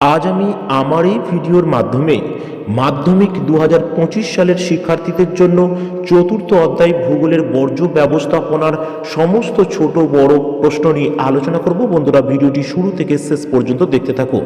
আজ আমি আমার এই ভিডিওর মাধ্যমে মাধ্যমিক দু হাজার পঁচিশ সালের শিক্ষার্থীদের জন্য চতুর্থ অধ্যায় ভূগোলের বর্জ্য ব্যবস্থাপনার সমস্ত ছোট বড় প্রশ্ন নিয়ে আলোচনা করব। বন্ধুরা, ভিডিওটি শুরু থেকে শেষ পর্যন্ত দেখতে থাকো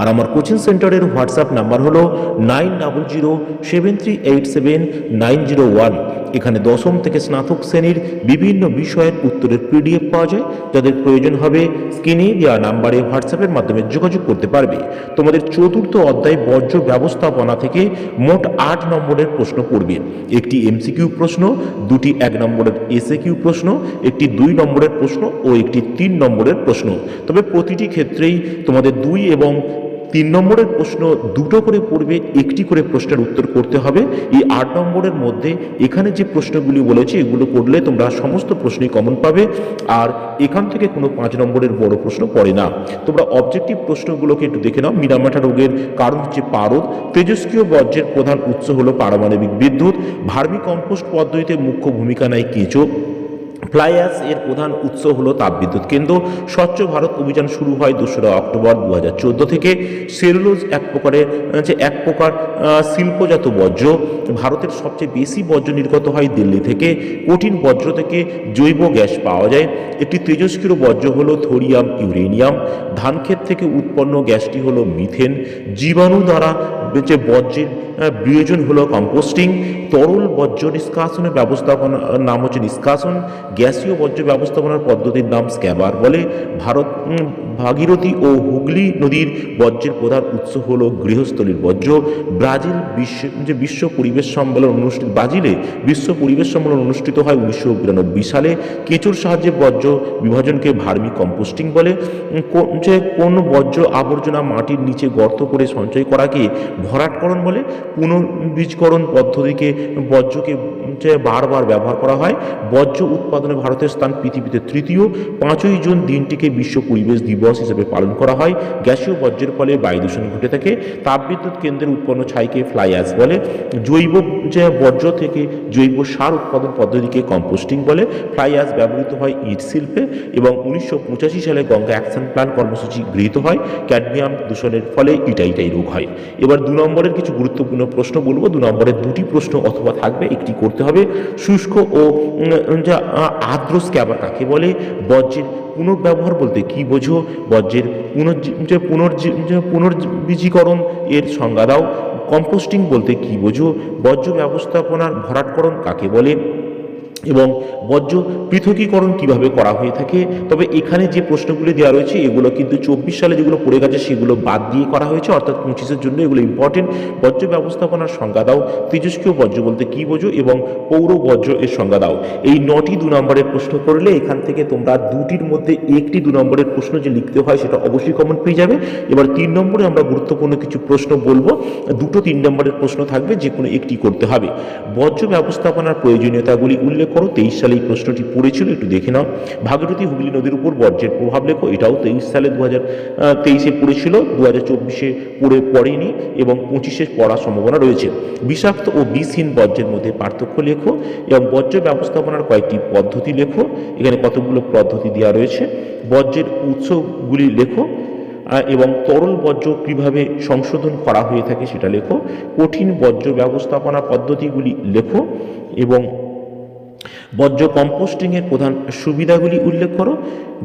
আর আমার কোচিং সেন্টারের হোয়াটসঅ্যাপ নাম্বার হলো nine double zero seven three eight seven nine zero one. এখানে দশম থেকে স্নাতক শ্রেণির বিভিন্ন বিষয়ের উত্তরের পিডিএফ পাওয়া যায়। যাদের প্রয়োজন হবে, স্ক্রিনে দেওয়া নাম্বারে হোয়াটসঅ্যাপের মাধ্যমে যোগাযোগ করতে পারবে। তোমাদের চতুর্থ অধ্যায় বর্জ্য ব্যবস্থাপনা থেকে মোট আট নম্বরের প্রশ্ন পড়বে। একটি এমসিকিউ প্রশ্ন, দুটি এক নম্বরের এসএ কিউ প্রশ্ন, একটি দুই নম্বরের প্রশ্ন ও একটি তিন নম্বরের প্রশ্ন। তবে প্রতিটি ক্ষেত্রেই তোমাদের দুই এবং তিন নম্বরের প্রশ্ন দুটো করে পড়বে, একটি করে প্রশ্নের উত্তর করতে হবে। এই আট নম্বরের মধ্যে এখানে যে প্রশ্নগুলি বলেছি, এগুলো করলে তোমরা সমস্ত প্রশ্নই কমন পাবে, আর এখান থেকে কোনো পাঁচ নম্বরের বড় প্রশ্ন পড়ে না। তোমরা অবজেক্টিভ প্রশ্নগুলোকে একটু দেখে নাও। মিনামাটা রোগের কারণ হচ্ছে পারদ। তেজস্ক্রিয় বর্জ্যের প্রধান উৎস হলো পারমাণবিক বিদ্যুৎ। ভার্মি কম্পোস্ট পদ্ধতিতে মুখ্য ভূমিকা নেয় কেঁচো। ফ্লাই এর প্রধান উৎস হলো তাপবিদ্যুৎ কেন্দ্র। স্বচ্ছ ভারত অভিযান শুরু হয় দোসরা অক্টোবর দু হাজার চোদ্দ থেকে। সেলুলোজ এক প্রকারের যে এক প্রকার শিল্পজাত বর্জ্য। ভারতের সবচেয়ে বেশি বর্জ্য নির্গত হয় দিল্লি থেকে। কঠিন বর্জ্য থেকে জৈব গ্যাস পাওয়া যায়। একটি তেজস্ক্রিয় বর্জ্য হলো থোরিয়াম ইউরেনিয়াম। ধান ক্ষেত থেকে উৎপন্ন গ্যাসটি হলো মিথেন। জীবাণু দ্বারা যে বর্জ্যের আহ, বিয়োজন হলো কম্পোস্টিং তরল বর্জ্য নিষ্কাশনের ব্যবস্থাপনা নাম হচ্ছে নিষ্কাশন গ্যাসীয় বর্জ্য ব্যবস্থাপনার পদ্ধতির নাম স্ক্যাবার বলে। ভারত ভাগীরথী ও হুগলি নদীর বর্জ্যের প্রধান উৎস হলো গৃহস্থলীর বর্জ্য। ব্রাজিল বিশ্ব যে বিশ্ব পরিবেশ সম্মেলন অনুষ্ঠিত ব্রাজিলে বিশ্ব পরিবেশ সম্মেলন অনুষ্ঠিত হয় উনিশশো বিরানব্বই সালে। কেঁচোর সাহায্যে বর্জ্য বিভাজনকে ভার্মি কম্পোস্টিং বলে। যে কোন বর্জ্য আবর্জনা মাটির নিচে গর্ত করে সঞ্চয় করাকে ভরাটকরণ বলে। পুনর্বীজকরণ পদ্ধতিকে, বর্জ্যকে বারবার ব্যবহার করা হয়, বর্জ্য উৎপাদনে ভারতের স্থান পৃথিবীতে তৃতীয়। পাঁচই জুন দিনটিকে বিশ্ব পরিবেশ দিবস হিসেবে পালন করা হয়। গ্যাসীয় বর্জ্যের ফলে বায়ু দূষণ ঘটে থাকে। তাপবিদ্যুৎ কেন্দ্রের উৎপন্ন ছাইকে ফ্লাই অ্যাশ বলে। জৈব যে বর্জ্য থেকে জৈব সার উৎপাদন পদ্ধতিকে কম্পোস্টিং বলে। ফ্লাই অ্যাশ ব্যবহৃত হয় ইট শিল্পে এবং উনিশশো পঁচাশি সালে গঙ্গা অ্যাকশন প্ল্যান কর্মসূচি গৃহীত হয়। ক্যাডমিয়াম দূষণের ফলে ইটাইটাই রোগ হয়। এবার দু নম্বরের কিছু গুরুত্বপূর্ণ প্রশ্ন বলব, দু নম্বরে দুটি প্রশ্ন অথবা থাকবে, একটি করতে হবে। শুষ্ক ও যা আর্দ্র স্ক্যাবার কাকে বলে? বজ্রের পুনর্ব্যবহার বলতে কি বোঝো? বজ্রের পুনর্জী পুনর্বীজীকরণ এর সংজ্ঞা দাও। কম্পোস্টিং বলতে কি বোঝো? বর্জ্য ব্যবস্থাপনার ভরাটকরণ কাকে বলে? এবং বর্জ্য পৃথকীকরণ কীভাবে করা হয়ে থাকে, তবে এখানে যে প্রশ্নগুলি দেওয়া রয়েছে, এগুলো কিন্তু চব্বিশ সালে যেগুলো পড়ে গেছে, সেগুলো বাদ দিয়ে করা হয়েছে, অর্থাৎ পঁচিশের জন্য এগুলো ইম্পর্টেন্ট বর্জ্য ব্যবস্থাপনার সংজ্ঞা দাও, তেজস্ক্রিয় বর্জ্য বলতে কী বোঝো এবং পৌর বর্জ্য এর সংজ্ঞা দাও। এই নটি দু নম্বরের প্রশ্ন করলে এখান থেকে তোমরা দুটির মধ্যে একটি দু নম্বরের প্রশ্ন যে লিখতে হয়, সেটা অবশ্যই কমন পেয়ে যাবে। এবার তিন নম্বরে আমরা গুরুত্বপূর্ণ কিছু প্রশ্ন বলব। দুটো তিন নম্বরের প্রশ্ন থাকবে যে কোনো একটি করতে হবে। বর্জ্য ব্যবস্থাপনার প্রয়োজনীয়তাগুলি উল্লেখ করো তেইশ সালে এই প্রশ্নটি পড়েছিল, একটু দেখে নাও। ভাগীরথী হুগলি নদীর উপর বর্জ্যের প্রভাব লেখো, এটাও তেইশ সালে দু হাজার তেইশে পড়েছিল দু হাজার চব্বিশে পড়ে, পড়েনি এবং পঁচিশে পড়ার সম্ভাবনা রয়েছে। বিষাক্ত ও বিষহীন বর্জ্যের মধ্যে পার্থক্য লেখো এবং বর্জ্য ব্যবস্থাপনার কয়েকটি পদ্ধতি লেখো, এখানে কতগুলো পদ্ধতি দেওয়া রয়েছে। বর্জ্যের উৎসগুলি লেখো এবং তরল বর্জ্য কীভাবে সংশোধন করা হয়ে থাকে সেটা লেখো। কঠিন বর্জ্য ব্যবস্থাপনা পদ্ধতিগুলি লেখো এবং বর্জ্য কম্পোস্টিংয়ের প্রধান সুবিধাগুলি উল্লেখ করো।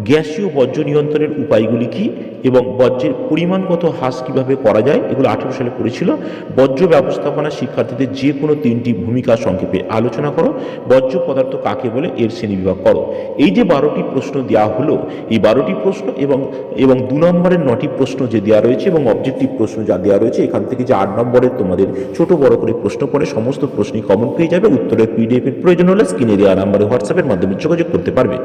গ্যাসীয় বর্জ্য নিয়ন্ত্রণের উপায়গুলি কি এবং বর্জ্যের পরিমাণগত হ্রাস কীভাবে করা যায়, এগুলো আঠেরো সালে পড়েছিল। বর্জ্য ব্যবস্থাপনা শিক্ষার্থীদের যে কোনো তিনটি ভূমিকা সংক্ষেপে আলোচনা করো। বর্জ্য পদার্থ কাকে বলে, এর শ্রেণীবিভাগ করো। এই যে বারোটি প্রশ্ন দেওয়া হলো, এই বারোটি প্রশ্ন এবং এবং দু নম্বরের নটি প্রশ্ন যে দেওয়া রয়েছে এবং অবজেক্টিভ প্রশ্ন যা দেওয়া রয়েছে, এখান থেকে যে আট নম্বরের তোমাদের ছোট বড় করে প্রশ্ন পড়ে, সমস্ত প্রশ্নই কমন পেয়ে যাবে। উত্তরের পিডিএফ এর প্রয়োজন হলে স্ক্রিনে দেওয়া নাম্বারে হোয়াটসঅ্যাপের মাধ্যমে যোগাযোগ করতে পারবে।